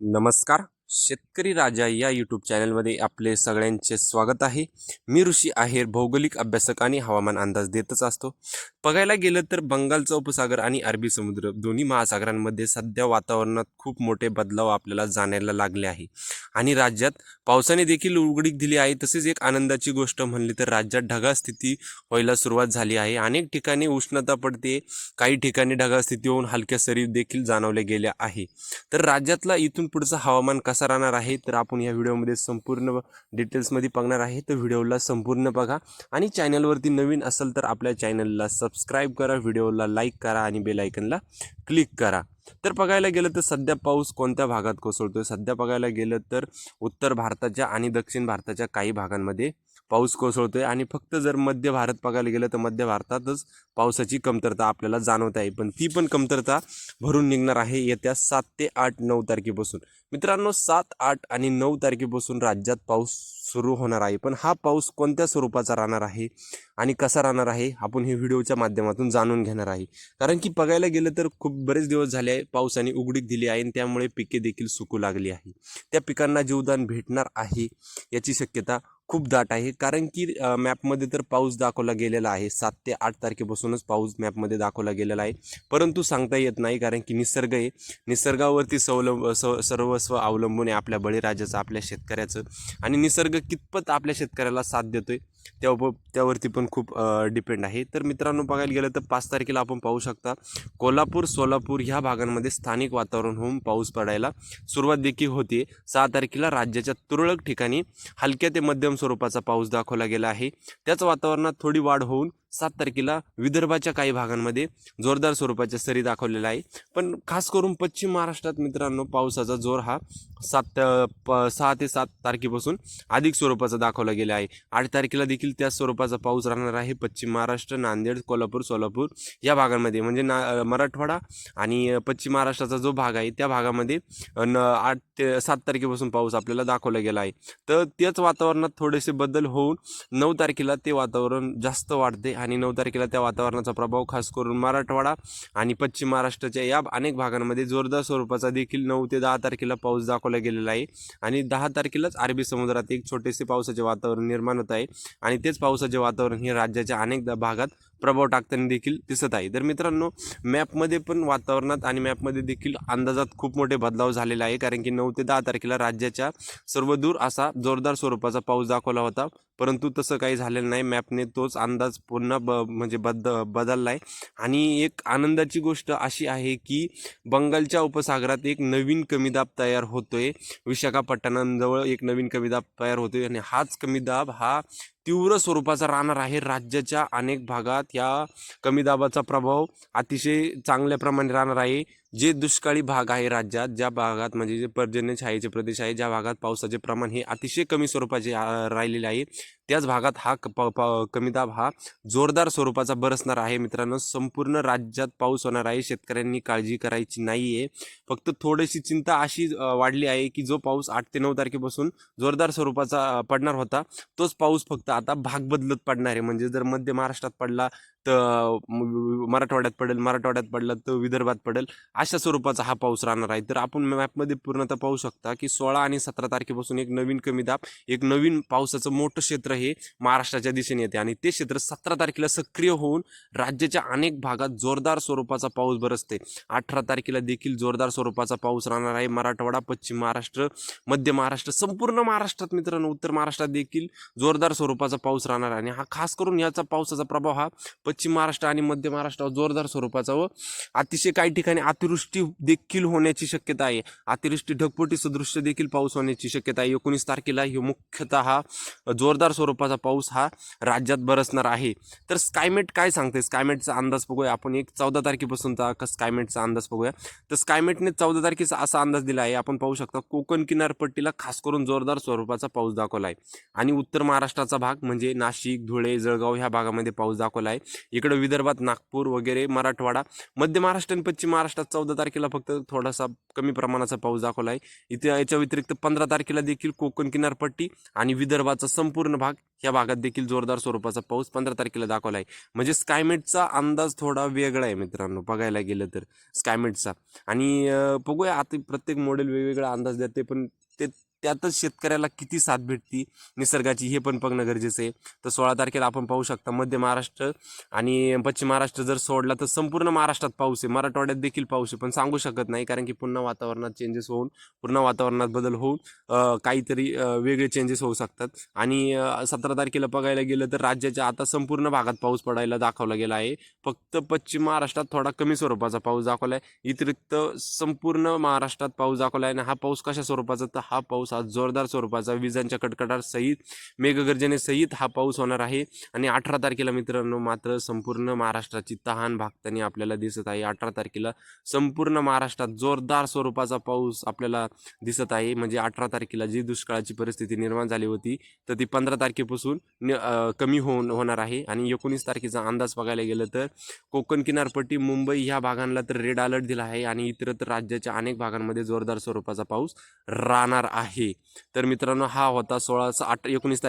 नमस्कार. शेतकरी राजा या यूट्यूब चॅनलमध्ये आपले सगळ्यांचे स्वागत आहे. मी ऋषी आहेर भौगोलिक अभ्यासक आणि हवामान अंदाज देतच असतो. बघायला गेलं तर बंगालचा उपसागर आणि अरबी समुद्र दोन्ही महासागरांमध्ये सध्या वातावरणात खूप मोठे बदलाव आपल्याला जाणायला लागले आहे. आणि राज्यात पावसाने देखील उघडीक दिली आहे. तसेच एक आनंदाची गोष्ट म्हणली तर राज्यात ढगाळ स्थिती व्हायला सुरुवात झाली आहे. अनेक ठिकाणी उष्णता पडते. काही ठिकाणी ढगाळ स्थिती होऊन हलक्या सरी देखील जाणवल्या गेल्या आहे. तर राज्यातला इथून पुढचं हवामान कसा राहणार आहे तर आपण या व्हिडिओमध्ये संपूर्ण डिटेल्समध्ये बघणार आहे. तर व्हिडिओला संपूर्ण बघा. आणि चॅनलवरती नवीन असेल तर आपल्या चॅनलला सबस्क्राईब करा व्हिडिओला लाईक करा आणि बेलायकनला क्लिक करा. तर बघायला गेलं तर सध्या पाऊस कोणत्या भागात कोसळतो सध्या बघायला गेलं तर उत्तर भारताच्या आणि दक्षिण भारताच्या काही भागांमध्ये पाऊस कोसळतो आहे आणि फक्त जर मध्य भारत बघायला गेलं तर मध्य भारतातच पावसाची कमतरता आपल्याला जाणवत आहे. पण ती पण कमतरता भरून निघणार आहे येत्या सात ते आठ नऊ तारखेपासून. मित्रांनो सात आठ आणि नऊ तारखेपासून राज्यात पाऊस सुरू होणार आहे. पण हा पाऊस कोणत्या स्वरूपाचा राहणार आहे आणि कसा राहणार आहे आपण हे व्हिडिओच्या माध्यमातून जाणून घेणार आहे. कारण की बघायला गेलं तर खूप बरेच दिवस झाले आहे पावसाने उघडीक दिली आहे आणि त्यामुळे पिके देखील सुकू लागली आहे. त्या पिकांना जीवदान भेटणार आहे याची शक्यता खूप दाट आहे. कारण की मॅपमध्ये तर पाऊस दाखवला गेलेला आहे. सात ते आठ तारखेपासूनच पाऊस मॅपमध्ये दाखवला गेलेला आहे. परंतु सांगता येत नाही कारण की निसर्ग आहे. निसर्गावरती सवलंब स सर्वस्व अवलंबून आहे आपल्या बळीराजाचं आपल्या शेतकऱ्याचं. आणि निसर्ग कितपत आपल्या शेतकऱ्याला साथ देतोय? त्या त्यावरती पण खूप डिपेंड आहे. तर मित्रांनो बघायला गेलं तर पाच तारखेला आपण पाहू शकता कोल्हापूर सोलापूर ह्या भागांमध्ये स्थानिक वातावरण होऊन पाऊस पडायला सुरुवात देखील होते सहा तारखेला राज्याच्या तुरळक ठिकाणी हलक्या ते मध्यम स्वरूपाचा पाऊस दाखवला गेला आहे. त्याच वातावरणात थोडी वाढ होऊन सात तारखेला विदर्भाच्या काही भागांमध्ये जोरदार स्वरूपाच्या सरी दाखवलेल्या आहे पण खास करून पश्चिम महाराष्ट्रात मित्रांनो पावसाचा जोर हा सात प सहा ते सात तारखेपासून अधिक स्वरूपाचा दाखवला गेला आहे. आठ तारखेला देखील त्याच स्वरूपाचा पाऊस राहणार आहे पश्चिम महाराष्ट्र नांदेड कोल्हापूर सोलापूर या भागांमध्ये. म्हणजे ना मराठवाडा आणि पश्चिम महाराष्ट्राचा जो भाग आहे त्या भागामध्ये न आठ ते सात तारखेपासून पाऊस आपल्याला दाखवला गेला आहे. तर त्याच वातावरणात थोडेसे बदल होऊन नऊ तारखेला ते वातावरण जास्त वाढते आणि आणि नऊ तारखेला त्या वातावरणाचा प्रभाव खास करून मराठवाडा आणि पश्चिम महाराष्ट्राच्या या अनेक भागांमध्ये जोरदार स्वरूपाचा देखील नऊ ते दहा तारखेला पाऊस दाखवला गेलेला आहे. आणि दहा तारखेलाच अरबी समुद्रात एक छोटेसे पावसाचे वातावरण निर्माण होत आहे. आणि तेच पावसाचे वातावरण हे राज्याच्या अनेक भागात प्रभाव टाकताना देखील दिसत आहे. तर मित्रांनो मॅपमध्ये पण वातावरणात आणि मॅपमध्ये देखील अंदाजात खूप मोठे बदलाव झालेला आहे. कारण की नऊ ते दहा तारखेला राज्याच्या सर्वदूर असा जोरदार स्वरूपाचा पाऊस दाखवला होता. परंतु तसं काही झालेलं नाही. मॅपने तोच अंदाज पुन्हा ब म्हणजे बद बदलला आहे आणि एक आनंदाची गोष्ट अशी आहे की बंगालच्या उपसागरात एक नवीन कमी दाब तयार होतोय. विशाखापट्टणमजवळ एक नवीन कमी दाब तयार होतोय. आणि हाच कमी दाब हा तीव्र स्वरूपाचा राहणार आहे. राज्याच्या अनेक भागात या कमी दाबाचा प्रभाव अतिशय चांगल्या प्रमाणे राहणार आहे. जे दुष्काळी भाग आहे राज्यात ज्या भागात म्हणजे जे पर्जन्य छायेचे प्रदेश आहे ज्या भागात पावसाचे प्रमाण हे अतिशय कमी स्वरूपाचे राहिलेले आहे. त्याच भागात हा क- प- कमी दाब हा जोरदार स्वरूपाचा बरसणार आहे मित्रांनो. संपूर्ण राज्यात पाऊस होणार आहे. शेतकऱ्यांनी काळजी करायची नाही आहे फक्त थोडीशी चिंता अशी वाढली आहे की जो पाऊस आठ ते नऊ तारखेपासून जोरदार स्वरूपाचा पडणार होता तोच पाऊस फक्त आता भाग बदलत पडणार आहे. म्हणजे जर मध्य महाराष्ट्रात पडला तर मराठवाड्यात पडेल मराठवाड्यात पडला तर विदर्भात पडेल अशा स्वरूपाचा हा पाऊस राहणार आहे. तर आपण मॅपमध्ये पूर्णतः पाहू शकता की सोळा आणि सतरा तारखेपासून एक नवीन कमी दाब एक नवीन पावसाचं मोठं क्षेत्र हे महाराष्ट्राच्या दिशेने येते. आणि ते क्षेत्र सतरा तारखेला सक्रिय होऊन राज्याच्या अनेक भागात जोरदार स्वरूपाचा पाऊस बरसते. अठरा तारखेला देखील जोरदार स्वरूपाचा पाऊस राहणार आहे. मराठवाडा पश्चिम महाराष्ट्र मध्य महाराष्ट्र संपूर्ण महाराष्ट्रात मित्रांनो उत्तर महाराष्ट्रात देखील जोरदार स्वरूपाचा पाऊस राहणार आहे. आणि हा खास करून याचा पावसाचा प्रभाव हा पश्चिम महाराष्ट्र आणि मध्य महाराष्ट्रावर जोरदार स्वरूपाचा व अतिशय काही ठिकाणी अतिवृष्टी देखील होण्याची शक्यता आहे. अतिवृष्टी ढगपोटी सदृश्य देखील पाऊस होण्याची शक्यता आहे. एकोणीस तारखेला हे मुख्यतः जोरदार स्वरूपाचा पाऊस हा राज्यात बरसणार आहे. तर स्कायमेट काय सांगते स्कायमेटचा अंदाज बघूया. आपण एक चौदा तारखेपासूनचा स्कायमेटचा अंदाज बघूया. तर स्कायमेटने चौदा तारखेचा असा अंदाज दिला आहे. आपण पाहू शकता कोकण किनारपट्टीला खास करून जोरदार स्वरूपाचा पाऊस दाखवला आहे. आणि उत्तर महाराष्ट्राचा भाग म्हणजे नाशिक धुळे जळगाव ह्या भागामध्ये पाऊस दाखवला आहे. इकडं विदर्भात नागपूर वगैरे मराठवाडा मध्य महाराष्ट्र आणि पश्चिम महाराष्ट्रात चौदा तारखेला फक्त थोडासा कमी प्रमाणाचा पाऊस दाखवला आहे. इथे याच्या व्यतिरिक्त पंधरा तारखेला देखील कोकण किनारपट्टी आणि विदर्भाचा संपूर्ण भाग या भागात देखील जोरदार स्वरूपाचा पाऊस पंधरा तारखेला दाखवला आहे. म्हणजे स्कायमेटचा अंदाज थोडा वेगळा आहे मित्रांनो बघायला गेलं तर स्कायमेटचा आणि बघूया आता प्रत्येक मॉडेल वेगवेगळा अंदाज देते पण ते त्यातच शेतकऱ्याला किती साथ भेटती निसर्गाची हे पण बघणं गरजेचं आहे. तर सोळा तारखेला आपण पाहू शकता मध्य महाराष्ट्र आणि पश्चिम महाराष्ट्र जर सोडला तर संपूर्ण महाराष्ट्रात पाऊस आहे. मराठवाड्यात देखील पाऊस आहे. पण सांगू शकत नाही कारण की पुन्हा वातावरणात चेंजेस होऊन पूर्ण वातावरणात बदल होऊन काहीतरी वेगळे चेंजेस होऊ शकतात. आणि सतरा तारखेला बघायला गेलं तर राज्याच्या आता संपूर्ण भागात पाऊस पडायला दाखवला गेला आहे. फक्त पश्चिम महाराष्ट्रात थोडा कमी स्वरूपाचा पाऊस दाखवला आहे. व्यतिरिक्त संपूर्ण महाराष्ट्रात पाऊस दाखवला आहे. आणि हा पाऊस कशा स्वरूपाचा? तर हा पाऊस हा जोरदार स्वरूपाचा विजांच्या कडकडाट सहित मेघगर्जनेसहित हा पाऊस होणार आहे. आणि अठरा तारखेला मित्रांनो मात्र संपूर्ण महाराष्ट्राची तहान भागताना आपल्याला दिसत आहे. अठरा तारखेला संपूर्ण महाराष्ट्रात जोरदार स्वरूपाचा पाऊस आपल्याला दिसत आहे. म्हणजे अठरा तारखेला जी दुष्काळाची परिस्थिती निर्माण झाली होती तर ती पंधरा तारखेपासून कमी होऊन होणार आहे. आणि एकोणीस तारखेचा अंदाज बघायला गेलं तर कोकण किनारपट्टी मुंबई ह्या भागांना तर रेड अलर्ट दिला आहे. आणि इतरत्र राज्याच्या अनेक भागांमध्ये जोरदार स्वरूपाचा पाऊस राहणार आहे. आहे. तर मित्रांनो हा होता सोळा आठ एकोणीस तारीख.